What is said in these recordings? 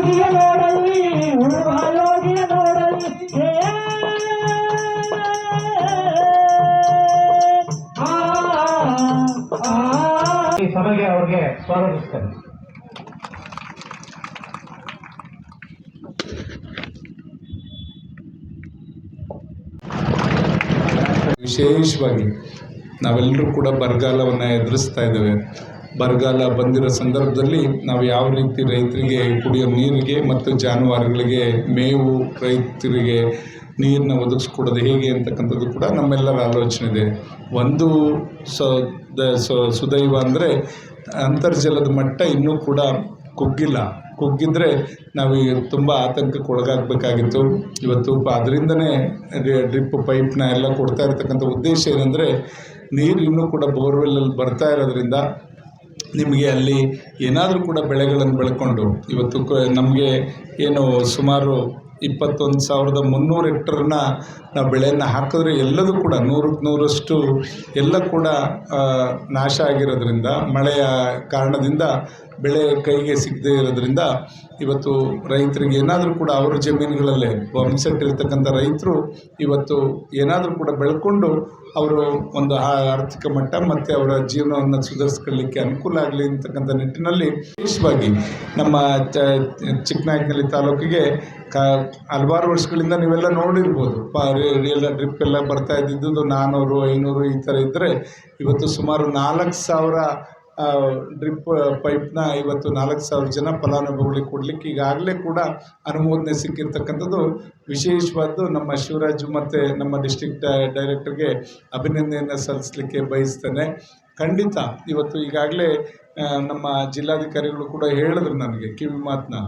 ಯೋಗಿಯ ನೋಡಲಿ ಉಳುವ ಯೋಗಿಯ ನೋಡಲಿ. ಏ, ಆ, ಆ, ಈ ಸಭೆಗೆ ಅವ್ರಿಗೆ ಸ್ವಾಗತಿಸ್ತೇನೆ. ವಿಶೇಷವಾಗಿ ನಾವೆಲ್ಲರೂ ಕೂಡ ಬರಗಾಲವನ್ನು ಎದುರಿಸ್ತಾ ಇದ್ದೇವೆ. ಬರಗಾಲ ಬಂದಿರೋ ಸಂದರ್ಭದಲ್ಲಿ ನಾವು ಯಾವ ರೀತಿ ರೈತರಿಗೆ ಕುಡಿಯೋ ನೀರಿಗೆ ಮತ್ತು ಜಾನುವಾರುಗಳಿಗೆ ಮೇವು, ರೈತರಿಗೆ ನೀರನ್ನ ಒದಗಿಸ್ಕೊಡೋದು ಹೇಗೆ ಅಂತಕ್ಕಂಥದ್ದು ಕೂಡ ನಮ್ಮೆಲ್ಲರ ಆಲೋಚನೆ ಇದೆ. ಒಂದು ಸುದೈವ ಅಂದರೆ ಅಂತರ್ಜಲದ ಮಟ್ಟ ಇನ್ನೂ ಕೂಡ ಕುಗ್ಗಿಲ್ಲ. ಕುಗ್ಗಿದ್ರೆ ನಾವು ತುಂಬ ಆತಂಕಕ್ಕೆ ಒಳಗಾಗಬೇಕಾಗಿತ್ತು. ಇವತ್ತು ಅದರಿಂದನೇ ಡ್ರಿಪ್ ಪೈಪ್ನ ಎಲ್ಲ ಕೊಡ್ತಾ ಇರ್ತಕ್ಕಂಥ ಉದ್ದೇಶ ಏನಂದರೆ ನೀರು ಇನ್ನೂ ಕೂಡ ಬೋರ್ವೆಲ್ಲಲ್ಲಿ ಬರ್ತಾ ಇರೋದ್ರಿಂದ ನಿಮಗೆ ಅಲ್ಲಿ ಏನಾದರೂ ಕೂಡ ಬೆಳೆಗಳನ್ನು ಬೆಳ್ಕೊಂಡು, ಇವತ್ತು ಕ, ನಮಗೆ ಏನು ಸುಮಾರು ಇಪ್ಪತ್ತೊಂದು ಸಾವಿರದ ಮುನ್ನೂರು ಹೆಕ್ಟರ್ನ ನಾವು ಬೆಳೆಯನ್ನು ಹಾಕಿದ್ರೆ ಎಲ್ಲದೂ ಕೂಡ ನೂರಕ್ಕೆ ನೂರಷ್ಟು ಎಲ್ಲ ಕೂಡ ನಾಶ ಆಗಿರೋದ್ರಿಂದ, ಮಳೆಯ ಕಾರಣದಿಂದ ಬೆಳೆ ಕೈಗೆ ಸಿಗದೇ ಇರೋದ್ರಿಂದ ಇವತ್ತು ರೈತರಿಗೆ ಏನಾದರೂ ಕೂಡ ಅವರ ಜಮೀನುಗಳಲ್ಲೇ ಬಂಸೆಟ್ಟಿರ್ತಕ್ಕಂಥ ರೈತರು ಇವತ್ತು ಏನಾದರೂ ಕೂಡ ಬೆಳ್ಕೊಂಡು ಅವರು ಒಂದು ಆರ್ಥಿಕ ಮಟ್ಟ ಮತ್ತು ಅವರ ಜೀವನವನ್ನು ಸುಧಾರಿಸ್ಕೊಳ್ಳಿಕ್ಕೆ ಅನುಕೂಲ ಆಗಲಿ ಅಂತಕ್ಕಂಥ ನಿಟ್ಟಿನಲ್ಲಿ ವಿಶೇಷವಾಗಿ ನಮ್ಮ ಚ ಚಿಕ್ಕನಾಯಕನಹಳ್ಳಿ ತಾಲೂಕಿಗೆ ಕ, ಹಲವಾರು ವರ್ಷಗಳಿಂದ ನೀವೆಲ್ಲ ನೋಡಿರ್ಬೋದು. ಪ ಎಲ್ಲ ಡ್ರಿಪ್ ಎಲ್ಲ ಬರ್ತಾ ಇದ್ದಿದ್ದು ನಾನ್ನೂರು ಐನೂರು ಈ ಥರ ಇದ್ದರೆ ಇವತ್ತು ಸುಮಾರು ನಾಲ್ಕು ಸಾವಿರ ಡ್ರಿಪ್ ಪೈಪ್ನ ಇವತ್ತು ನಾಲ್ಕು ಸಾವಿರ ಜನ ಫಲಾನುಭವಿಗಳಿಗೆ ಕೊಡಲಿಕ್ಕೆ ಈಗಾಗಲೇ ಕೂಡ ಅನುಮೋದನೆ ಸಿಕ್ಕಿರ್ತಕ್ಕಂಥದ್ದು ವಿಶೇಷವಾದ್ದು ನಮ್ಮ ಶಿವರಾಜು ಮತ್ತು ನಮ್ಮ ಡಿಸ್ಟಿಕ್ ಡೈರೆಕ್ಟರ್ಗೆ ಅಭಿನಂದನೆಯನ್ನು ಸಲ್ಲಿಸಲಿಕ್ಕೆ ಬಯಸ್ತೇನೆ. ಖಂಡಿತ, ಇವತ್ತು ಈಗಾಗಲೇ ನಮ್ಮ ಜಿಲ್ಲಾಧಿಕಾರಿಗಳು ಕೂಡ ಹೇಳಿದ್ರು ನನಗೆ ಕಿವಿ ಮಾತನ್ನ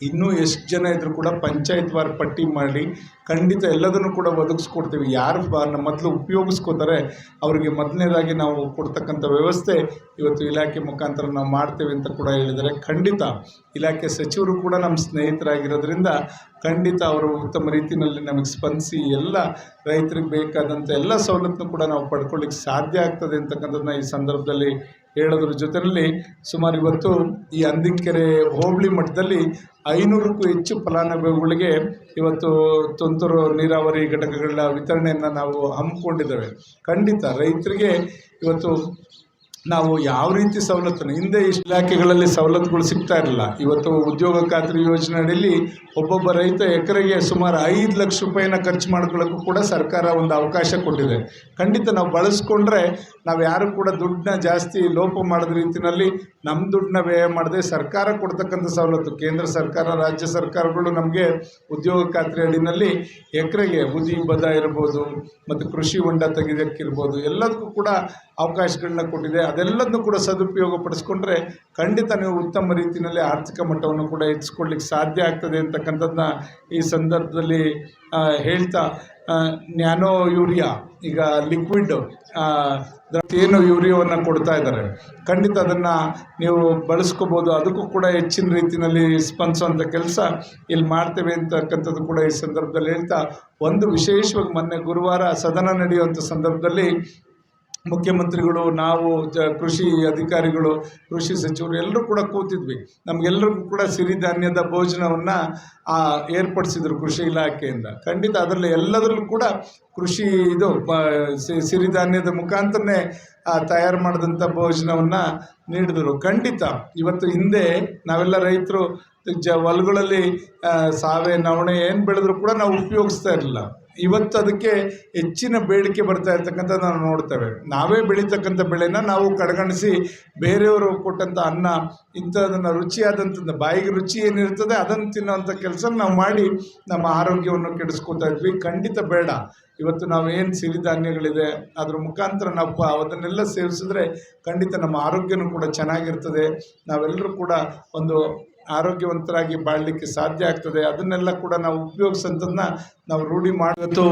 ಇನ್ನೂ ಎಷ್ಟು ಜನ ಇದ್ದರೂ ಕೂಡ ಪಂಚಾಯತ್ ವಾರ್ ಪಟ್ಟಿ ಮಾಡಿ ಖಂಡಿತ ಎಲ್ಲದನ್ನು ಕೂಡ ಒದಗಿಸ್ಕೊಡ್ತೀವಿ. ಯಾರು ನಮ್ಮ ಮೊದಲು ಉಪಯೋಗಿಸ್ಕೋತಾರೆ, ಅವರಿಗೆ ಮೊದಲನೇದಾಗಿ ನಾವು ಕೊಡ್ತಕ್ಕಂಥ ವ್ಯವಸ್ಥೆ ಇವತ್ತು ಇಲಾಖೆ ಮುಖಾಂತರ ನಾವು ಮಾಡ್ತೇವೆ ಅಂತ ಕೂಡ ಹೇಳಿದರೆ ಖಂಡಿತ ಇಲಾಖೆ ಸಚಿವರು ಕೂಡ ನಮ್ಮ ಸ್ನೇಹಿತರಾಗಿರೋದ್ರಿಂದ ಖಂಡಿತ ಅವರು ಉತ್ತಮ ರೀತಿಯಲ್ಲಿ ನಮಗೆ ಸ್ಪಂದಿಸಿ ಎಲ್ಲ ರೈತರಿಗೆ ಬೇಕಾದಂಥ ಎಲ್ಲ ಸವಲತ್ತನ್ನು ಕೂಡ ನಾವು ಪಡ್ಕೊಳ್ಳಿಕ್ಕೆ ಸಾಧ್ಯ ಆಗ್ತದೆ ಅಂತಕ್ಕಂಥದ್ದನ್ನ ಈ ಸಂದರ್ಭದಲ್ಲಿ ಹೇಳೋದ್ರ ಜೊತೆಯಲ್ಲಿ ಸುಮಾರು ಇವತ್ತು ಈ ಅಂದಿಕೆರೆ ಹೋಬಳಿ ಮಟ್ಟದಲ್ಲಿ ಐನೂರಕ್ಕೂ ಹೆಚ್ಚು ಫಲಾನುಭವಿಗಳಿಗೆ ಇವತ್ತು ತುಂತುರು ನೀರಾವರಿ ಘಟಕಗಳ ವಿತರಣೆಯನ್ನು ನಾವು ಹಮ್ಮಿಕೊಂಡಿದ್ದೇವೆ. ಖಂಡಿತ ರೈತರಿಗೆ ಇವತ್ತು ನಾವು ಯಾವ ರೀತಿ ಸವಲತ್ತನ್ನು, ಹಿಂದೆ ಇಷ್ಟು ಇಲಾಖೆಗಳಲ್ಲಿ ಸವಲತ್ತುಗಳು ಸಿಗ್ತಾ ಇರಲಿಲ್ಲ. ಇವತ್ತು ಉದ್ಯೋಗ ಖಾತ್ರಿ ಯೋಜನೆ ಅಡಿಯಲ್ಲಿ ಒಬ್ಬೊಬ್ಬ ರೈತ ಎಕರೆಗೆ ಸುಮಾರು ಐದು ಲಕ್ಷ ರೂಪಾಯಿನ ಖರ್ಚು ಮಾಡ್ಕೊಳ್ಳೋಕ್ಕೂ ಕೂಡ ಸರ್ಕಾರ ಒಂದು ಅವಕಾಶ ಕೊಟ್ಟಿದೆ. ಖಂಡಿತ ನಾವು ಬಳಸ್ಕೊಂಡ್ರೆ ನಾವು ಯಾರು ಕೂಡ ದುಡ್ಡನ್ನ ಜಾಸ್ತಿ ಲೋಪ ಮಾಡಿದ ರೀತಿಯಲ್ಲಿ ನಮ್ಮ ದುಡ್ಡನ್ನ ವ್ಯಯ ಮಾಡದೆ ಸರ್ಕಾರ ಕೊಡ್ತಕ್ಕಂಥ ಸವಲತ್ತು, ಕೇಂದ್ರ ಸರ್ಕಾರ, ರಾಜ್ಯ ಸರ್ಕಾರಗಳು ನಮಗೆ ಉದ್ಯೋಗ ಖಾತ್ರಿ ಅಡಿನಲ್ಲಿ ಎಕರೆಗೆ ಉದಿ, ಬದ ಇರ್ಬೋದು, ಮತ್ತು ಕೃಷಿ ಹೊಂಡ ತೆಗೆದಕ್ಕಿರ್ಬೋದು ಎಲ್ಲದಕ್ಕೂ ಕೂಡ ಅವಕಾಶಗಳನ್ನ ಕೊಟ್ಟಿದೆ. ಅದೆಲ್ಲದನ್ನು ಕೂಡ ಸದುಪಯೋಗ ಪಡಿಸ್ಕೊಂಡ್ರೆ ಖಂಡಿತ ನೀವು ಉತ್ತಮ ರೀತಿಯಲ್ಲಿ ಆರ್ಥಿಕ ಮಟ್ಟವನ್ನು ಕೂಡ ಹೆಚ್ಚಿಸ್ಕೊಳ್ಳಿಕ್ಕೆ ಸಾಧ್ಯ ಆಗ್ತದೆ ಅಂತಕ್ಕಂಥದ್ದನ್ನ ಈ ಸಂದರ್ಭದಲ್ಲಿ ಹೇಳ್ತಾ ನ್ಯಾನೋ ಯೂರಿಯಾ ಈಗ ಲಿಕ್ವಿಡ್ ಏನು ಯೂರಿಯಾವನ್ನು ಕೊಡ್ತಾ ಇದ್ದಾರೆ. ಖಂಡಿತ ಅದನ್ನು ನೀವು ಬಳಸ್ಕೋಬೋದು. ಅದಕ್ಕೂ ಕೂಡ ಹೆಚ್ಚಿನ ರೀತಿಯಲ್ಲಿ ಸ್ಪಂದಿಸುವಂಥ ಕೆಲಸ ಇಲ್ಲಿ ಮಾಡ್ತೇವೆ ಅಂತಕ್ಕಂಥದ್ದು ಕೂಡ ಈ ಸಂದರ್ಭದಲ್ಲಿ ಹೇಳ್ತಾ, ಒಂದು ವಿಶೇಷವಾಗಿ ಮೊನ್ನೆ ಗುರುವಾರ ಸದನ ನಡೆಯುವಂಥ ಸಂದರ್ಭದಲ್ಲಿ ಮುಖ್ಯಮಂತ್ರಿಗಳು, ನಾವು ಜ ಕೃಷಿ ಅಧಿಕಾರಿಗಳು, ಕೃಷಿ ಸಚಿವರು ಎಲ್ಲರೂ ಕೂಡ ಕೂತಿದ್ವಿ. ನಮಗೆಲ್ಲರಿಗೂ ಕೂಡ ಸಿರಿಧಾನ್ಯದ ಭೋಜನವನ್ನು ಏರ್ಪಡಿಸಿದ್ರು ಕೃಷಿ ಇಲಾಖೆಯಿಂದ. ಖಂಡಿತ ಅದರಲ್ಲಿ ಎಲ್ಲದರಲ್ಲೂ ಕೂಡ ಕೃಷಿ ಇದು ಸಿರಿಧಾನ್ಯದ ಮುಖಾಂತರನೇ ತಯಾರು ಮಾಡಿದಂಥ ಭೋಜನವನ್ನು ನೀಡಿದರು. ಖಂಡಿತ ಇವತ್ತು ಹಿಂದೆ ನಾವೆಲ್ಲ ರೈತರು, ಜ, ಹೊಲಗಳಲ್ಲಿ ಸಾವೆ, ನವಣೆ ಏನು ಬೆಳೆದ್ರು ಕೂಡ ನಾವು ಉಪಯೋಗಿಸ್ತಾ ಇರಲಿಲ್ಲ. ಇವತ್ತು ಅದಕ್ಕೆ ಹೆಚ್ಚಿನ ಬೇಡಿಕೆ ಬರ್ತಾ ಇರ್ತಕ್ಕಂಥದ್ದು ನಾವು ನೋಡ್ತೇವೆ. ನಾವೇ ಬೆಳೀತಕ್ಕಂಥ ಬೆಳೆನ ನಾವು ಕಡೆಗಣಿಸಿ ಬೇರೆಯವರು ಕೊಟ್ಟಂಥ ಅನ್ನ ಇಂಥದನ್ನು ರುಚಿಯಾದಂಥದ್ದು, ಬಾಯಿಗೆ ರುಚಿ ಏನಿರ್ತದೆ ಅದನ್ನು ತಿನ್ನುವಂಥ ಕೆಲಸ ನಾವು ಮಾಡಿ ನಮ್ಮ ಆರೋಗ್ಯವನ್ನು ಕೆಡಿಸ್ಕೊತಾ ಇದ್ವಿ. ಖಂಡಿತ ಬೇಡ. ಇವತ್ತು ನಾವು ಏನು ಸಿರಿಧಾನ್ಯಗಳಿದೆ, ಅದ್ರ ಮುಖಾಂತರ ನಾವು ಅದನ್ನೆಲ್ಲ ಸೇವಿಸಿದ್ರೆ ಖಂಡಿತ ನಮ್ಮ ಆರೋಗ್ಯನೂ ಕೂಡ ಚೆನ್ನಾಗಿರ್ತದೆ. ನಾವೆಲ್ಲರೂ ಕೂಡ ಒಂದು ಆರೋಗ್ಯವಂತರಾಗಿ ಬಾಳಲಿಕ್ಕೆ ಸಾಧ್ಯ ಆಗ್ತದೆ. ಅದನ್ನೆಲ್ಲ ಕೂಡ ನಾವು ಉಪಯೋಗಿಸೋದನ್ನು ನಾವು ರೂಢಿ ಮಾಡೋದು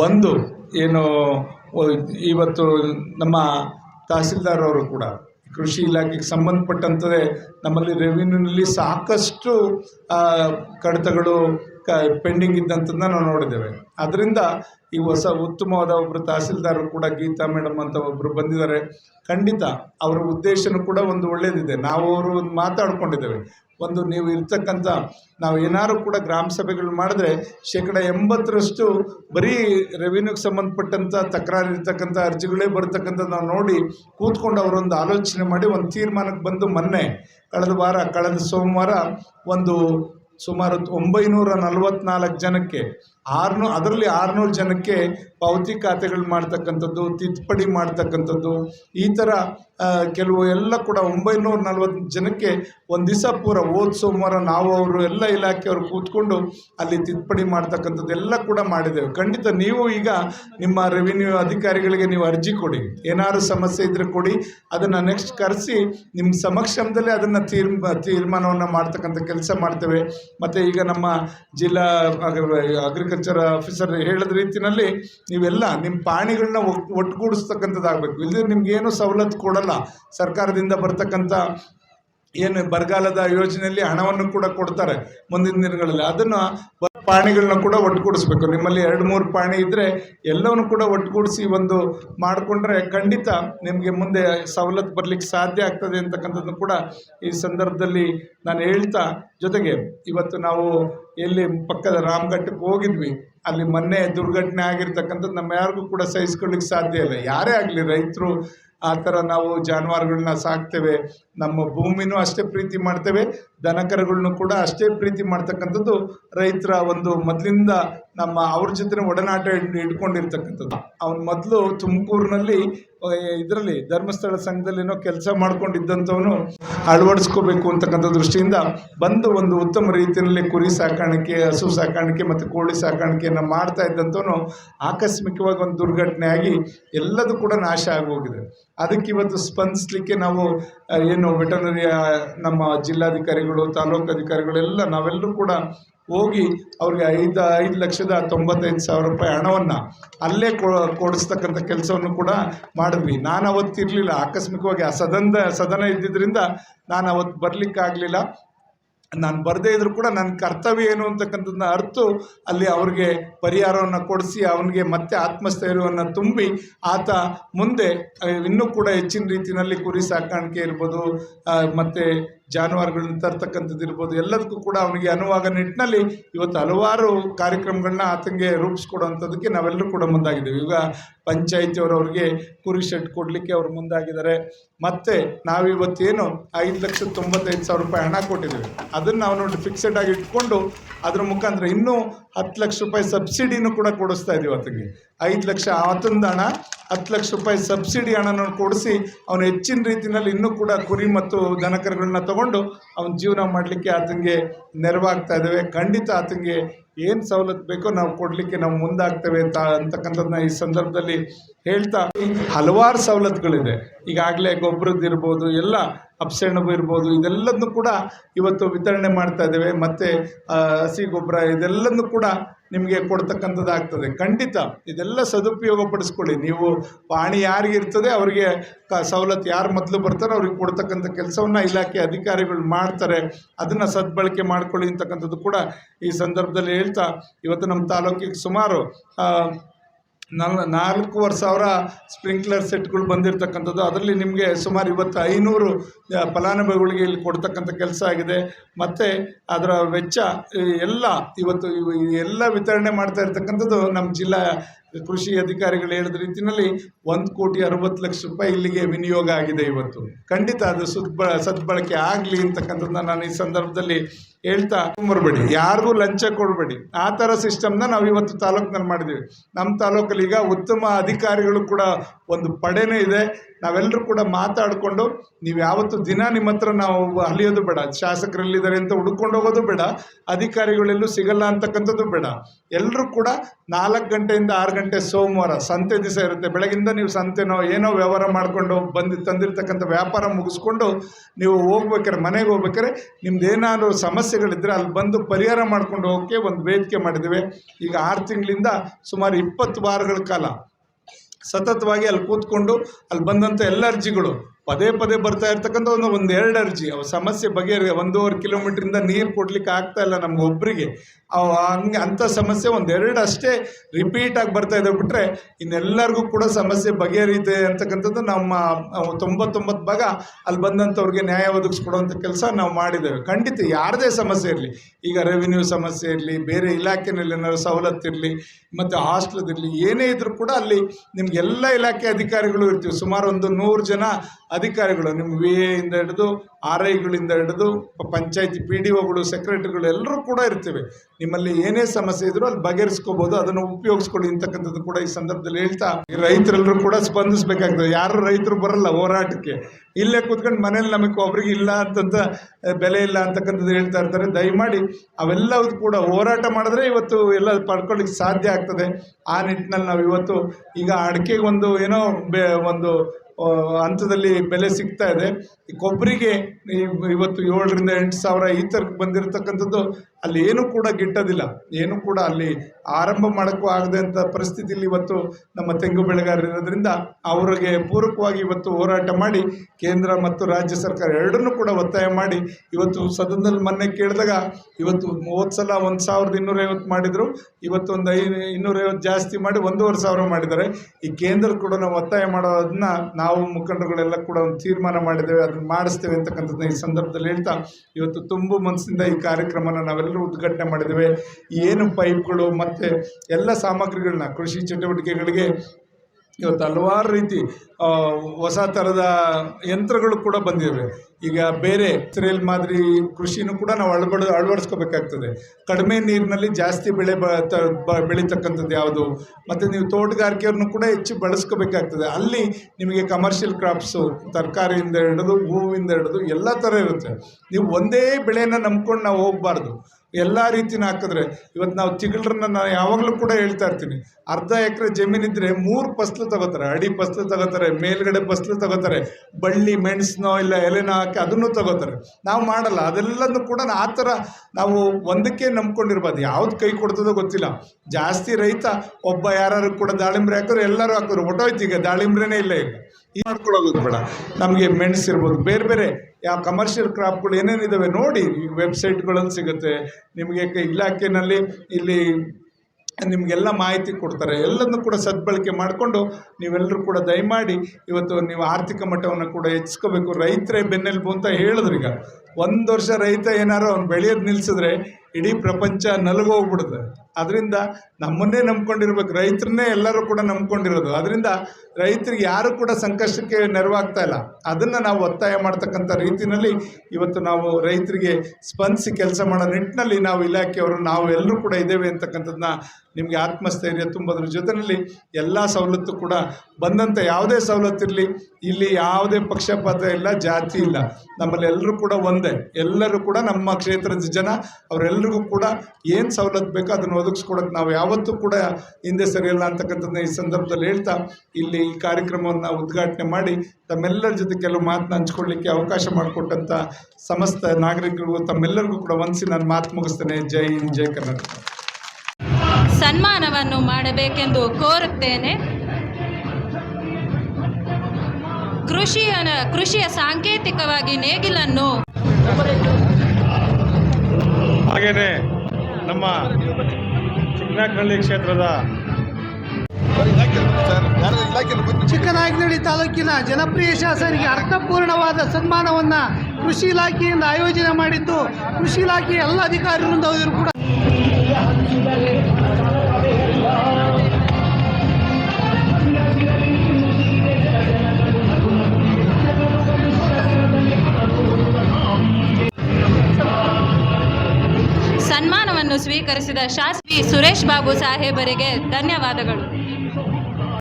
ಒಂದು ಏನು ಇವತ್ತು ನಮ್ಮ ತಹಸೀಲ್ದಾರ್ ಅವರು ಕೂಡ ಕೃಷಿ ಇಲಾಖೆಗೆ ಸಂಬಂಧಪಟ್ಟಂಥದ್ದೇ ನಮ್ಮಲ್ಲಿ ರೆವಿನ್ಯೂನಲ್ಲಿ ಸಾಕಷ್ಟು ಕಡಿತಗಳು ಕಡತಗಳು ಕ, ಪೆಂಡಿಂಗ್ ಇದ್ದಂಥದ್ದನ್ನ ನಾವು ನೋಡಿದ್ದೇವೆ. ಅದರಿಂದ ಈ ಹೊಸ ಉತ್ತಮವಾದ ಒಬ್ಬರು ತಹಸೀಲ್ದಾರರು ಕೂಡ ಗೀತಾ ಮೇಡಮ್ ಅಂತ ಒಬ್ಬರು ಬಂದಿದ್ದಾರೆ. ಖಂಡಿತ ಅವರ ಉದ್ದೇಶನೂ ಕೂಡ ಒಂದು ಒಳ್ಳೆಯದಿದೆ ನಾವು ಅವರು ಒಂದು ಮಾತಾಡ್ಕೊಂಡಿದ್ದೇವೆ. ಒಂದು ನೀವು ಇರ್ತಕ್ಕಂಥ ನಾವು ಏನಾದ್ರು ಕೂಡ ಗ್ರಾಮ ಸಭೆಗಳು ಮಾಡಿದ್ರೆ ಶೇಕಡ ಎಂಬತ್ತರಷ್ಟು ಬರೀ ರೆವಿನ್ಯೂಗೆ ಸಂಬಂಧಪಟ್ಟಂಥ ತಕರಾರು ಇರ್ತಕ್ಕಂಥ ಅರ್ಜಿಗಳೇ ಬರ್ತಕ್ಕಂಥ ನಾವು ನೋಡಿ ಕೂತ್ಕೊಂಡು ಅವರೊಂದು ಆಲೋಚನೆ ಮಾಡಿ ಒಂದು ತೀರ್ಮಾನಕ್ಕೆ ಬಂದು ಮೊನ್ನೆ ಕಳೆದ ವಾರ, ಕಳೆದ ಸೋಮವಾರ ಒಂದು ಸುಮಾರು ಒಂಬೈನೂರ ನಲವತ್ನಾಲ್ಕು ಜನಕ್ಕೆ ಆರುನೂ ಅದರಲ್ಲಿ ಆರುನೂರು ಜನಕ್ಕೆ ಪಾವತಿ ಖಾತೆಗಳು ಮಾಡ್ತಕ್ಕಂಥದ್ದು, ತಿದ್ದುಪಡಿ ಮಾಡ್ತಕ್ಕಂಥದ್ದು, ಈ ಥರ ಕೆಲವು ಎಲ್ಲ ಕೂಡ ಒಂಬೈನೂರ ನಲ್ವತ್ತು ಜನಕ್ಕೆ ಒಂದು ದಿವಸ ಪೂರ ಹೋದ ಸೋಮವಾರ ನಾವು ಅವರು ಎಲ್ಲ ಇಲಾಖೆಯವರು ಕೂತ್ಕೊಂಡು ಅಲ್ಲಿ ತಿದ್ದುಪಡಿ ಮಾಡ್ತಕ್ಕಂಥದ್ದು ಎಲ್ಲ ಕೂಡ ಮಾಡಿದ್ದೇವೆ. ಖಂಡಿತ ನೀವು ಈಗ ನಿಮ್ಮ ರೆವಿನ್ಯೂ ಅಧಿಕಾರಿಗಳಿಗೆ ನೀವು ಅರ್ಜಿ ಕೊಡಿ. ಏನಾದರೂ ಸಮಸ್ಯೆ ಇದ್ದರೆ ಕೊಡಿ. ಅದನ್ನು ನೆಕ್ಸ್ಟ್ ಕರೆಸಿ ನಿಮ್ಮ ಸಮಕ್ಷಮದಲ್ಲೇ ಅದನ್ನು ತೀರ್ಮ, ತೀರ್ಮಾನವನ್ನು ಮಾಡ್ತಕ್ಕಂಥ ಕೆಲಸ ಮಾಡ್ತೇವೆ. ಮತ್ತು ಈಗ ನಮ್ಮ ಜಿಲ್ಲಾ ಅಗ್ರಿಕಲ್ಚರ್ ಆಫೀಸರ್ ಹೇಳಿದ ರೀತಿಯಲ್ಲಿ ನೀವೆಲ್ಲ ನಿಮ್ಮ ಪಾಣಿಗಳನ್ನ ಒಟ್ ಒಟ್ಟುಗೂಡಿಸ್ತಕ್ಕಂಥದ್ದಾಗಬೇಕು ಇಲ್ಲದೆ ನಿಮ್ಗೆ ಏನು ಸವಲತ್ತು ಕೊಡಲ್ಲ. ಸರ್ಕಾರದಿಂದ ಬರ್ತಕ್ಕಂಥ ಏನು ಬರಗಾಲದ ಯೋಜನೆಯಲ್ಲಿ ಹಣವನ್ನು ಕೂಡ ಕೊಡ್ತಾರೆ ಮುಂದಿನ ದಿನಗಳಲ್ಲಿ. ಅದನ್ನು ಪ್ರಾಣಿಗಳನ್ನ ಕೂಡ ಒಟ್ಟುಗೂಡಿಸ್ಬೇಕು ನಿಮ್ಮಲ್ಲಿ ಎರಡು ಮೂರು ಪಾಣಿ ಇದ್ದರೆ ಎಲ್ಲವನ್ನು ಕೂಡ ಒಟ್ಟುಗೂಡಿಸಿ ಒಂದು ಮಾಡಿಕೊಂಡ್ರೆ ಖಂಡಿತ ನಿಮಗೆ ಮುಂದೆ ಸವಲತ್ತು ಬರಲಿಕ್ಕೆ ಸಾಧ್ಯ ಆಗ್ತದೆ ಅಂತಕ್ಕಂಥದ್ದು ಕೂಡ ಈ ಸಂದರ್ಭದಲ್ಲಿ ನಾನು ಹೇಳ್ತಾ ಜೊತೆಗೆ ಇವತ್ತು ನಾವು ಎಲ್ಲಿ ಪಕ್ಕದ ರಾಮಘಟ್ಟಕ್ಕೆ ಹೋಗಿದ್ವಿ. ಅಲ್ಲಿ ಮೊನ್ನೆ ದುರ್ಘಟನೆ ಆಗಿರ್ತಕ್ಕಂಥದ್ದು ನಮ್ಮ ಯಾರಿಗೂ ಕೂಡ ಸಹಿಸ್ಕೊಳ್ಳಿಕ್ಕೆ ಸಾಧ್ಯ ಇಲ್ಲ. ಯಾರೇ ಆಗಲಿ ರೈತರು ಆ ಥರ ನಾವು ಜಾನುವಾರುಗಳನ್ನ ಸಾಕ್ತೇವೆ. ನಮ್ಮ ಭೂಮಿನೂ ಅಷ್ಟೇ ಪ್ರೀತಿ ಮಾಡ್ತೇವೆ ದನಕರುಗಳನ್ನು ಕೂಡ ಅಷ್ಟೇ ಪ್ರೀತಿ ಮಾಡ್ತಕ್ಕಂಥದ್ದು ರೈತರ ಒಂದು ಮೊದಲಿಂದ ನಮ್ಮ ಅವ್ರ ಜೊತೆ ಒಡನಾಟ ಇಟ್ಕೊಂಡಿರ್ತಕ್ಕಂಥದ್ದು. ಅವ್ನು ಮೊದಲು ತುಮಕೂರಿನಲ್ಲಿ ಇದರಲ್ಲಿ ಧರ್ಮಸ್ಥಳ ಸಂಘದಲ್ಲೇನೋ ಕೆಲಸ ಮಾಡ್ಕೊಂಡಿದ್ದಂಥವನು ಅಳವಡಿಸ್ಕೋಬೇಕು ಅಂತಕ್ಕಂಥ ದೃಷ್ಟಿಯಿಂದ ಬಂದು ಒಂದು ಉತ್ತಮ ರೀತಿಯಲ್ಲಿ ಕುರಿ ಸಾಕಾಣಿಕೆ, ಹಸು ಸಾಕಾಣಿಕೆ ಮತ್ತು ಕೋಳಿ ಸಾಕಾಣಿಕೆಯನ್ನು ಮಾಡ್ತಾ ಇದ್ದಂಥವನು ಆಕಸ್ಮಿಕವಾಗಿ ಒಂದು ದುರ್ಘಟನೆ ಆಗಿ ಎಲ್ಲದೂ ಕೂಡ ನಾಶ ಆಗೋಗಿದೆ. ಅದಕ್ಕೆ ಇವತ್ತು ಸ್ಪಂದಿಸಲಿಕ್ಕೆ ನಾವು ಏನು ವೆಟನರಿ ನಮ್ಮ ಜಿಲ್ಲಾಧಿಕಾರಿಗಳು, ತಾಲೂಕು ಅಧಿಕಾರಿಗಳೆಲ್ಲ ನಾವೆಲ್ಲರೂ ಕೂಡ ಹೋಗಿ ಅವ್ರಿಗೆ ಐದು ಐದು ಲಕ್ಷದ ತೊಂಬತ್ತೈದು ಸಾವಿರ ರೂಪಾಯಿ ಹಣವನ್ನು ಅಲ್ಲೇ ಕೊಡಿಸ್ತಕ್ಕಂಥ ಕೆಲಸವನ್ನು ಕೂಡ ಮಾಡಿದ್ವಿ. ನಾನು ಅವತ್ತಿರಲಿಲ್ಲ ಆಕಸ್ಮಿಕವಾಗಿ ಆ ಸದನ ಇದ್ದಿದ್ದರಿಂದ ನಾನು ಅವತ್ತು ಬರಲಿಕ್ಕಾಗಲಿಲ್ಲ. ನಾನು ಬರದೇ ಇದ್ರೂ ಕೂಡ ನನ್ನ ಕರ್ತವ್ಯ ಏನು ಅಂತಕ್ಕಂಥದ್ದನ್ನ ಅರ್ತು ಅಲ್ಲಿ ಅವ್ರಿಗೆ ಪರಿಹಾರವನ್ನು ಕೊಡಿಸಿ ಅವನಿಗೆ ಮತ್ತೆ ಆತ್ಮಸ್ಥೈರ್ಯವನ್ನು ತುಂಬಿ ಆತ ಮುಂದೆ ಇನ್ನೂ ಕೂಡ ಹೆಚ್ಚಿನ ರೀತಿಯಲ್ಲಿ ಕುರಿ ಸಾಕಾಣಿಕೆ ಇರ್ಬೋದು ಮತ್ತೆ ಜಾನುವಾರುಗಳನ್ನ ತರ್ತಕ್ಕಂಥದ್ದು ಇರ್ಬೋದು, ಎಲ್ಲದಕ್ಕೂ ಕೂಡ ಅವನಿಗೆ ಅನುವಾಗ ನಿಟ್ಟಿನಲ್ಲಿ ಇವತ್ತು ಹಲವಾರು ಕಾರ್ಯಕ್ರಮಗಳನ್ನ ಆತನಿಗೆ ರೂಪಿಸ್ಕೊಡುವಂಥದ್ದಕ್ಕೆ ನಾವೆಲ್ಲರೂ ಕೂಡ ಮುಂದಾಗಿದ್ದೀವಿ. ಈಗ ಪಂಚಾಯಿತಿಯವರು ಅವ್ರಿಗೆ ಕುರಿ ಶೆಡ್ ಕೊಡಲಿಕ್ಕೆ ಅವ್ರು ಮುಂದಾಗಿದ್ದಾರೆ. ಮತ್ತು ನಾವಿವತ್ತೇನು ಐದು ಲಕ್ಷದ ತೊಂಬತ್ತೈದು ಸಾವಿರ ರೂಪಾಯಿ ಹಣ ಕೊಟ್ಟಿದ್ದೀವಿ. ಅದನ್ನು ನಾವು ನೋಡಿ ಫಿಕ್ಸೆಡ್ ಆಗಿ ಇಟ್ಕೊಂಡು ಅದ್ರ ಮುಖಾಂತರ ಇನ್ನೂ ಹತ್ತು ಲಕ್ಷ ರೂಪಾಯಿ ಸಬ್ಸಿಡಿನೂ ಕೂಡ ಕೊಡಿಸ್ತಾ ಇದ್ದೀವಿ ಆತನಿಗೆ ಐದು ಲಕ್ಷ ಆತಂದು ಹಣ ಹತ್ತು ಲಕ್ಷ ರೂಪಾಯಿ ಸಬ್ಸಿಡಿ ಹಣನ ಕೊಡಿಸಿ ಅವನು ಹೆಚ್ಚಿನ ರೀತಿಯಲ್ಲಿ ಇನ್ನೂ ಕೂಡ ಕುರಿ ಮತ್ತು ದನಕರುಗಳನ್ನ ತಗೊಂಡು ಅವನ ಜೀವನ ಮಾಡಲಿಕ್ಕೆ ಆತನಿಗೆ ನೆರವಾಗ್ತಾ ಇದ್ದಾವೆ. ಖಂಡಿತ ಆತನಿಗೆ ಏನು ಸವಲತ್ತು ಬೇಕೋ ನಾವು ಕೊಡಲಿಕ್ಕೆ ನಾವು ಮುಂದಾಗ್ತೇವೆ ಅಂತ ಅಂತಕ್ಕಂಥದ್ದನ್ನ ಈ ಸಂದರ್ಭದಲ್ಲಿ ಹೇಳ್ತಾ ಹಲವಾರು ಸವಲತ್ತುಗಳಿದೆ. ಈಗಾಗಲೇ ಗೊಬ್ಬರದ್ದಿರ್ಬೋದು ಎಲ್ಲ ಅಪ್ಸೆಣಬು ಇರ್ಬೋದು, ಇದೆಲ್ಲದನ್ನು ಕೂಡ ಇವತ್ತು ವಿತರಣೆ ಮಾಡ್ತಾ ಇದ್ದೇವೆ. ಮತ್ತು ಹಸಿ ಗೊಬ್ಬರ ಇದೆಲ್ಲದನ್ನು ಕೂಡ ನಿಮಗೆ ಕೊಡ್ತಕ್ಕಂಥದ್ದಾಗ್ತದೆ ಖಂಡಿತ ಇದೆಲ್ಲ ಸದುಪಯೋಗ ಪಡಿಸ್ಕೊಳ್ಳಿ ನೀವು ಪಾಣಿ ಯಾರಿಗೆ ಇರ್ತದೆ, ಅವರಿಗೆ ಕ, ಸವಲತ್ತು ಯಾರು ಮೊದಲು ಬರ್ತಾರೋ ಅವ್ರಿಗೆ ಕೊಡ್ತಕ್ಕಂಥ ಕೆಲಸವನ್ನು ಇಲಾಖೆ ಅಧಿಕಾರಿಗಳು ಮಾಡ್ತಾರೆ. ಅದನ್ನು ಸದ್ಬಳಕೆ ಮಾಡ್ಕೊಳ್ಳಿ ಅಂತಕ್ಕಂಥದ್ದು ಕೂಡ ಈ ಸಂದರ್ಭದಲ್ಲಿ ಹೇಳ್ತಾ, ಇವತ್ತು ನಮ್ಮ ತಾಲೂಕಿಗೆ ಸುಮಾರು ನಲ್ ನಾಲ್ಕೂವರೆ ಸಾವಿರ ಸ್ಪ್ರಿಂಕ್ಲರ್ ಸೆಟ್ಗಳು ಬಂದಿರತಕ್ಕಂಥದ್ದು. ಅದರಲ್ಲಿ ನಿಮಗೆ ಸುಮಾರು ಇವತ್ತು ಐನೂರು ಫಲಾನುಭವಿಗಳಿಗೆ ಇಲ್ಲಿ ಕೊಡ್ತಕ್ಕಂಥ ಕೆಲಸ ಆಗಿದೆ. ಮತ್ತು ಅದರ ವೆಚ್ಚ ಎಲ್ಲ ಇವತ್ತು ಇವು ಎಲ್ಲ ವಿತರಣೆ ಮಾಡ್ತಾ ಇರ್ತಕ್ಕಂಥದ್ದು ನಮ್ಮ ಜಿಲ್ಲಾ ಕೃಷಿ ಅಧಿಕಾರಿಗಳು ಹೇಳಿದ ರೀತಿಯಲ್ಲಿ ಒಂದು ಕೋಟಿ ಅರವತ್ತು ಲಕ್ಷ ರೂಪಾಯಿ ಇಲ್ಲಿಗೆ ವಿನಿಯೋಗ ಆಗಿದೆ ಇವತ್ತು. ಖಂಡಿತ ಅದು ಸದ್ಬ, ಸದ್ಬಳಕೆ ಆಗಲಿ ಅಂತಕ್ಕಂಥದ್ದನ್ನ ನಾನು ಈ ಸಂದರ್ಭದಲ್ಲಿ ಹೇಳ್ತಾ ಬರಬೇಡಿ ಯಾರಿಗೂ ಲಂಚ ಕೊಡಬೇಡಿ. ಆ ಥರ ಸಿಸ್ಟಮ್ನ ನಾವು ಇವತ್ತು ತಾಲೂಕಿನಲ್ಲಿ ಮಾಡಿದ್ದೀವಿ ನಮ್ಮ ತಾಲೂಕಲ್ಲಿ ಈಗ ಉತ್ತಮ ಅಧಿಕಾರಿಗಳು ಕೂಡ ಒಂದು ಪಡೆನೇ ಇದೆ. ನಾವೆಲ್ಲರೂ ಕೂಡ ಮಾತಾಡಿಕೊಂಡು ನೀವು ಯಾವತ್ತು ದಿನ ನಿಮ್ಮ ಹತ್ರ ನಾವು ಅಲಿಯೋದು ಬೇಡ, ಶಾಸಕರಲ್ಲಿದ್ದಾರೆ ಅಂತ ಹುಡ್ಕೊಂಡು ಹೋಗೋದು ಬೇಡ, ಅಧಿಕಾರಿಗಳೆಲ್ಲೂ ಸಿಗಲ್ಲ ಅಂತಕ್ಕಂಥದ್ದು ಬೇಡ. ಎಲ್ಲರೂ ಕೂಡ ನಾಲ್ಕು ಗಂಟೆಯಿಂದ ಆರು ಗಂಟೆ ಸೋಮವಾರ ಸಂತೆ ದಿವಸ ಇರುತ್ತೆ. ಬೆಳಗಿಂದ ನೀವು ಸಂತೆನೋ ಏನೋ ವ್ಯವಹಾರ ಮಾಡಿಕೊಂಡು ಬಂದು ತಂದಿರ್ತಕ್ಕಂಥ ವ್ಯಾಪಾರ ಮುಗಿಸ್ಕೊಂಡು ನೀವು ಹೋಗ್ಬೇಕಾರೆ, ಮನೆಗೆ ಹೋಗ್ಬೇಕಾರೆ ನಿಮ್ದು ಏನಾದರೂ ಸಮಸ್ಯೆಗಳಿದ್ದರೆ ಅಲ್ಲಿ ಬಂದು ಪರಿಹಾರ ಮಾಡ್ಕೊಂಡು ಹೋಗೋಕ್ಕೆ ಒಂದು ವೇದಿಕೆ ಮಾಡಿದ್ದೇವೆ. ಈಗ ಆರು ತಿಂಗಳಿಂದ ಸುಮಾರು ಇಪ್ಪತ್ತು ವಾರಗಳ ಕಾಲ ಸತತವಾಗಿ ಅಲ್ಲಿ ಕೂತ್ಕೊಂಡು ಅಲ್ಲಿ ಬಂದಂಥ ಎಲ್ಲ ಅರ್ಜಿಗಳು ಪದೇ ಪದೇ ಬರ್ತಾ ಇರ್ತಕ್ಕಂಥ ಒಂದು ಒಂದು ಎರಡು ಅರ್ಜಿ. ಅವು ಸಮಸ್ಯೆ ಬಗೆಹರಿ, ಒಂದೂವರೆ ಕಿಲೋಮೀಟ್ರಿಂದ ನೀರು ಕೊಡ್ಲಿಕ್ಕೆ ಆಗ್ತಾ ಇಲ್ಲ ನಮ್ಗೆ ಒಬ್ಬರಿಗೆ ಹಂಗೆ ಅಂಥ ಸಮಸ್ಯೆ ಒಂದೆರಡು ಅಷ್ಟೇ ರಿಪೀಟಾಗಿ ಬರ್ತಾ ಇದೆ ಬಿಟ್ಟರೆ ಇನ್ನೆಲ್ಲರಿಗೂ ಕೂಡ ಸಮಸ್ಯೆ ಬಗೆಹರಿದೆ ಅಂತಕ್ಕಂಥದ್ದು ನಮ್ಮ ತೊಂಬತ್ತೊಂಬತ್ತು ಭಾಗ ಅಲ್ಲಿ ಬಂದಂಥವ್ರಿಗೆ ನ್ಯಾಯ ಒದಗಿಸ್ಕೊಡುವಂಥ ಕೆಲಸ ನಾವು ಮಾಡಿದ್ದೇವೆ. ಖಂಡಿತ ಯಾರದೇ ಸಮಸ್ಯೆ ಇರಲಿ, ಈಗ ರೆವಿನ್ಯೂ ಸಮಸ್ಯೆ ಇರಲಿ, ಬೇರೆ ಇಲಾಖೆನಲ್ಲಿ ಏನಾದ್ರು ಸವಲತ್ತು ಇರಲಿ, ಮತ್ತು ಹಾಸ್ಟ್ಲದಿರಲಿ ಏನೇ ಇದ್ರೂ ಕೂಡ ಅಲ್ಲಿ ನಿಮ್ಗೆ ಎಲ್ಲ ಇಲಾಖೆ ಅಧಿಕಾರಿಗಳು ಇರ್ತೀವಿ. ಸುಮಾರು ಒಂದು ನೂರು ಜನ ಅಧಿಕಾರಿಗಳು ನಿಮ್ಮ ವಿ ಎಯಿಂದ ಹಿಡಿದು ಆರ್ ಐಗಳಿಂದ ಹಿಡಿದು ಪಂಚಾಯತಿ ಪಿ ಡಿ ಒಗಳು, ಸೆಕ್ರೆಟರಿಗಳು ಎಲ್ಲರೂ ಕೂಡ ಇರ್ತೇವೆ. ನಿಮ್ಮಲ್ಲಿ ಏನೇ ಸಮಸ್ಯೆ ಇದ್ರೂ ಅಲ್ಲಿ ಬಗೆಹರಿಸ್ಕೋಬೋದು, ಅದನ್ನು ಉಪಯೋಗಿಸ್ಕೊಳ್ಳಿ ಅಂತಕ್ಕಂಥದ್ದು ಕೂಡ ಈ ಸಂದರ್ಭದಲ್ಲಿ ಹೇಳ್ತಾ ರೈತರೆಲ್ಲರೂ ಕೂಡ ಸ್ಪಂದಿಸಬೇಕಾಗ್ತದೆ. ಯಾರು ರೈತರು ಬರಲ್ಲ ಹೋರಾಟಕ್ಕೆ. ಇಲ್ಲೇ ಕೂತ್ಕೊಂಡು ಮನೇಲಿ ನಮಗೆ ಒಬ್ರಿಗೆ ಇಲ್ಲ ಅಂತಂತ ಬೆಲೆ ಇಲ್ಲ ಅಂತಕ್ಕಂಥದ್ದು ಹೇಳ್ತಾ ಇರ್ತಾರೆ. ದಯಮಾಡಿ ಅವೆಲ್ಲವೂ ಕೂಡ ಹೋರಾಟ ಮಾಡಿದ್ರೆ ಇವತ್ತು ಎಲ್ಲ ಪಡ್ಕೊಳ್ಳಿಕ್ಕೆ ಸಾಧ್ಯ ಆಗ್ತದೆ. ಆ ನಿಟ್ಟಿನಲ್ಲಿ ನಾವು ಇವತ್ತು ಈಗ ಅಡಿಕೆಗೆ ಒಂದು ಏನೋ ಬೆ, ಒಂದು ಹಂತದಲ್ಲಿ ಬೆಲೆ ಸಿಗ್ತಾ ಇದೆ. ಈ ಕೊಬ್ಬರಿಗೆ ಇವತ್ತು ಏಳರಿಂದ ಎಂಟು ಸಾವಿರ ಈ ಥರಕ್ಕೆ ಬಂದಿರತಕ್ಕಂಥದ್ದು ಅಲ್ಲಿ ಏನೂ ಕೂಡ ಗಿಟ್ಟೋದಿಲ್ಲ. ಏನೂ ಕೂಡ ಅಲ್ಲಿ ಆರಂಭ ಮಾಡೋಕ್ಕೂ ಆಗದೆ ಅಂತ ಪರಿಸ್ಥಿತಿಯಲ್ಲಿ ಇವತ್ತು ನಮ್ಮ ತೆಂಗು ಬೆಳೆಗಾರರಿರೋದ್ರಿಂದ ಅವರಿಗೆ ಪೂರಕವಾಗಿ ಇವತ್ತು ಹೋರಾಟ ಮಾಡಿ ಕೇಂದ್ರ ಮತ್ತು ರಾಜ್ಯ ಸರ್ಕಾರ ಎರಡನ್ನೂ ಕೂಡ ಒತ್ತಾಯ ಮಾಡಿ ಇವತ್ತು ಸದನದಲ್ಲಿ ಮೊನ್ನೆ ಕೇಳಿದಾಗ ಇವತ್ತು ಮೂವತ್ತು ಸಲ ಒಂದು ಸಾವಿರದ ಇನ್ನೂರೈವತ್ತು ಮಾಡಿದರು ಇವತ್ತು ಒಂದು ಐ ಇನ್ನೂರೈವತ್ತು ಜಾಸ್ತಿ ಮಾಡಿ ಒಂದೂವರೆ ಸಾವಿರ ಮಾಡಿದ್ದಾರೆ. ಈ ಕೇಂದ್ರ ಕೂಡ ನಾವು ಒತ್ತಾಯ ಮಾಡೋದನ್ನ ನಾವು ಮುಖಂಡರುಗಳೆಲ್ಲ ಕೂಡ ಒಂದು ತೀರ್ಮಾನ ಮಾಡಿದ್ದೇವೆ, ಅದನ್ನು ಮಾಡಿಸ್ತೇವೆ ಅಂತಕ್ಕಂಥದ್ದನ್ನ ಈ ಸಂದರ್ಭದಲ್ಲಿ ಹೇಳ್ತಾ ಇವತ್ತು ತುಂಬ ಮನಸ್ಸಿಂದ ಈ ಕಾರ್ಯಕ್ರಮನ ಉದ್ಘಾಟನೆ ಮಾಡಿದ್ದೇವೆ. ಏನು ಪೈಪ್ಗಳು ಮತ್ತು ಎಲ್ಲ ಸಾಮಗ್ರಿಗಳನ್ನ ಕೃಷಿ ಚಟುವಟಿಕೆಗಳಿಗೆ ಇವತ್ತು ಹಲವಾರು ರೀತಿ ಹೊಸ ಥರದ ಯಂತ್ರಗಳು ಕೂಡ ಬಂದಿವೆ. ಈಗ ಬೇರೆ ಇಸ್ರೇಲ್ ಮಾದರಿ ಕೃಷಿನೂ ಕೂಡ ನಾವು ಅಳವಡ ಅಳವಡಿಸ್ಕೋಬೇಕಾಗ್ತದೆ. ಕಡಿಮೆ ನೀರಿನಲ್ಲಿ ಜಾಸ್ತಿ ಬೆಳೆ ಬ- ಬೆಳೀತಕ್ಕಂಥದ್ದು ಯಾವುದು? ಮತ್ತು ನೀವು ತೋಟಗಾರಿಕೆಯನ್ನು ಕೂಡ ಹೆಚ್ಚು ಬಳಸ್ಕೋಬೇಕಾಗ್ತದೆ. ಅಲ್ಲಿ ನಿಮಗೆ ಕಮರ್ಷಿಯಲ್ ಕ್ರಾಪ್ಸು ತರಕಾರಿಯಿಂದ ಹಿಡಿದು ಹೂವಿಂದ ಹಿಡಿದು ಎಲ್ಲ ಥರ ಇರುತ್ತೆ. ನೀವು ಒಂದೇ ಬೆಳೆಯನ್ನು ನಂಬ್ಕೊಂಡು ನಾವು ಹೋಗಬಾರ್ದು. ಎಲ್ಲ ರೀತಿನ ಹಾಕಿದ್ರೆ. ಇವತ್ತು ನಾವು ತಿಗಳರನ್ನ ನಾನು ಯಾವಾಗಲೂ ಕೂಡ ಹೇಳ್ತಾ ಇರ್ತೀನಿ. ಅರ್ಧ ಎಕರೆ ಜಮೀನಿದ್ರೆ ಮೂರು ಫಸ್ಲು ತಗೋತಾರೆ. ಅಡಿ ಫಸ್ಲು ತಗೋತಾರೆ, ಮೇಲ್ಗಡೆ ಫಸ್ಲು ತಗೋತಾರೆ, ಬಳ್ಳಿ, ಮೆಣಸನೋ ಇಲ್ಲ ಎಲೆನೋ ಹಾಕಿ ಅದನ್ನು ತಗೋತಾರೆ. ನಾವು ಮಾಡಲ್ಲ. ಅದೆಲ್ಲದನ್ನು ಕೂಡ ಆ ಥರ ನಾವು ಒಂದಕ್ಕೆ ನಂಬ್ಕೊಂಡಿರ್ಬಾರ್ದು. ಯಾವ್ದು ಕೈ ಕೊಡ್ತದೋ ಗೊತ್ತಿಲ್ಲ. ಜಾಸ್ತಿ ರೈತ, ಒಬ್ಬ ಯಾರು ಕೂಡ ದಾಳಿಂಬ್ರೆ ಹಾಕಿದ್ರು ಎಲ್ಲರೂ ಹಾಕಿದ್ರು ಒಟ್ಟೋಯ್ತು ಈಗ ದಾಳಿಂಬ್ರೆನೇ ಇಲ್ಲ ಈಗ. ಮಾಡ್ಕೊಳ್ಳೋದು ಬೇಡ. ನಮಗೆ ಮೆಣಸಿರ್ಬೋದು ಬೇರೆ ಬೇರೆ ಯಾವ ಕಮರ್ಷಿಯಲ್ ಕ್ರಾಪ್ಗಳು ಏನೇನಿದ್ದಾವೆ ನೋಡಿ ವೆಬ್ಸೈಟ್ಗಳಲ್ಲಿ ಸಿಗುತ್ತೆ. ನಿಮಗೆ ಇಲಾಖೆನಲ್ಲಿ ಇಲ್ಲಿ ನಿಮಗೆಲ್ಲ ಮಾಹಿತಿ ಕೊಡ್ತಾರೆ. ಎಲ್ಲದನ್ನು ಕೂಡ ಸದ್ಬಳಕೆ ಮಾಡಿಕೊಂಡು ನೀವೆಲ್ಲರೂ ಕೂಡ ದಯಮಾಡಿ ಇವತ್ತು ನೀವು ಆರ್ಥಿಕ ಮಟ್ಟವನ್ನು ಕೂಡ ಹೆಚ್ಚಿಸ್ಕೋಬೇಕು. ರೈತರೇ ಬೆನ್ನೆಲುಬು ಅಂತ ಹೇಳಿದ್ರು ಈಗ. ಒಂದು ವರ್ಷ ರೈತ ಏನಾರು ಅವ್ನು ಬೆಳೆಯೋದು ನಿಲ್ಲಿಸಿದ್ರೆ ಇಡೀ ಪ್ರಪಂಚ ನಲಗೋಗ್ಬಿಡುತ್ತೆ. ಅದರಿಂದ ನಮ್ಮನ್ನೇ ನಂಬ್ಕೊಂಡಿರ್ಬೇಕು. ರೈತರನ್ನೇ ಎಲ್ಲರೂ ಕೂಡ ನಂಬ್ಕೊಂಡಿರೋದು. ಅದರಿಂದ ರೈತರಿಗೆ ಯಾರು ಕೂಡ ಸಂಕಷ್ಟಕ್ಕೆ ನೆರವಾಗ್ತಾ ಇಲ್ಲ. ಅದನ್ನು ನಾವು ಒತ್ತಾಯ ಮಾಡ್ತಕ್ಕಂಥ ರೀತಿಯಲ್ಲಿ ಇವತ್ತು ನಾವು ರೈತರಿಗೆ ಸ್ಪಂದಿಸಿ ಕೆಲಸ ಮಾಡೋ ನಿಟ್ಟಿನಲ್ಲಿ ನಾವು ಇಲಾಖೆಯವರು ನಾವು ಎಲ್ಲರೂ ಕೂಡ ಇದ್ದೇವೆ ಅಂತಕ್ಕಂಥದ್ದನ್ನ ನಿಮಗೆ ಆತ್ಮಸ್ಥೈರ್ಯ ತುಂಬೋದ್ರ ಜೊತೆಯಲ್ಲಿ ಎಲ್ಲ ಸವಲತ್ತು ಕೂಡ ಬಂದಂಥ ಯಾವುದೇ ಸವಲತ್ತಿರಲಿ ಇಲ್ಲಿ ಯಾವುದೇ ಪಕ್ಷಪಾತ ಇಲ್ಲ, ಜಾತಿ ಇಲ್ಲ. ನಮ್ಮಲ್ಲಿ ಎಲ್ಲರೂ ಕೂಡ ಒಂದೇ. ಎಲ್ಲರೂ ಕೂಡ ನಮ್ಮ ಕ್ಷೇತ್ರದ ಜನ ಅವರೆಲ್ಲರಿಗೂ ಕೂಡ ಏನು ಸವಲತ್ತು ಬೇಕೋ ಅದನ್ನು ಒದಗಿಸ್ಕೊಡೋಕೆ ನಾವು ಯಾವತ್ತೂ ಕೂಡ ಹಿಂದೆ ಸರಿಯಲ್ಲ ಅಂತಕ್ಕಂಥದ್ದನ್ನ ಈ ಸಂದರ್ಭದಲ್ಲಿ ಹೇಳ್ತಾ ಇಲ್ಲಿ ಈ ಕಾರ್ಯಕ್ರಮವನ್ನು ಉದ್ಘಾಟನೆ ಮಾಡಿ ತಮ್ಮೆಲ್ಲರ ಜೊತೆ ಕೆಲವು ಮಾತನ್ನ ಹಂಚ್ಕೊಳ್ಳಿಕ್ಕೆ ಅವಕಾಶ ಮಾಡಿಕೊಟ್ಟಂಥ ಸಮಸ್ತ ನಾಗರಿಕರಿಗೂ ತಮ್ಮೆಲ್ಲರಿಗೂ ಕೂಡ ವಂದಿಸಿ ನಾನು ಮಾತು ಮುಗಿಸ್ತೇನೆ. ಜೈ ಹಿಂದ್ ಜೈ ಕರ್ನಾಟಕ. ಸನ್ಮಾನವನ್ನು ಮಾಡಬೇಕೆಂದು ಕೋರುತ್ತೇನೆ. ಕೃಷಿಯ ಕೃಷಿಯ ಸಾಂಕೇತಿಕವಾಗಿ ನೇಗಿಲನ್ನು ಹಾಗೆಯೇ ನಮ್ಮ ಚಿಕ್ಕನಾಕನಹಳ್ಳಿ ಕ್ಷೇತ್ರದ ಚಿಕ್ಕನಾಯಕನಹಳ್ಳಿ ತಾಲೂಕಿನ ಜನಪ್ರಿಯ ಶಾಸಕರಿಗೆ ಅರ್ಥಪೂರ್ಣವಾದ ಸನ್ಮಾನವನ್ನು ಕೃಷಿ ಇಲಾಖೆಯಿಂದ ಆಯೋಜನೆ ಮಾಡಿದ್ದು ಕೃಷಿ ಇಲಾಖೆಯ ಎಲ್ಲ ಅಧಿಕಾರಿಗಳಿಂದ ಕೂಡ ಸ್ವೀಕರಿಸಿದ ಶಾಸ್ತ್ರಿ ಸುರೇಶ್ ಬಾಬು ಸಾಹೇಬರಿಗೆ ಧನ್ಯವಾದಗಳು.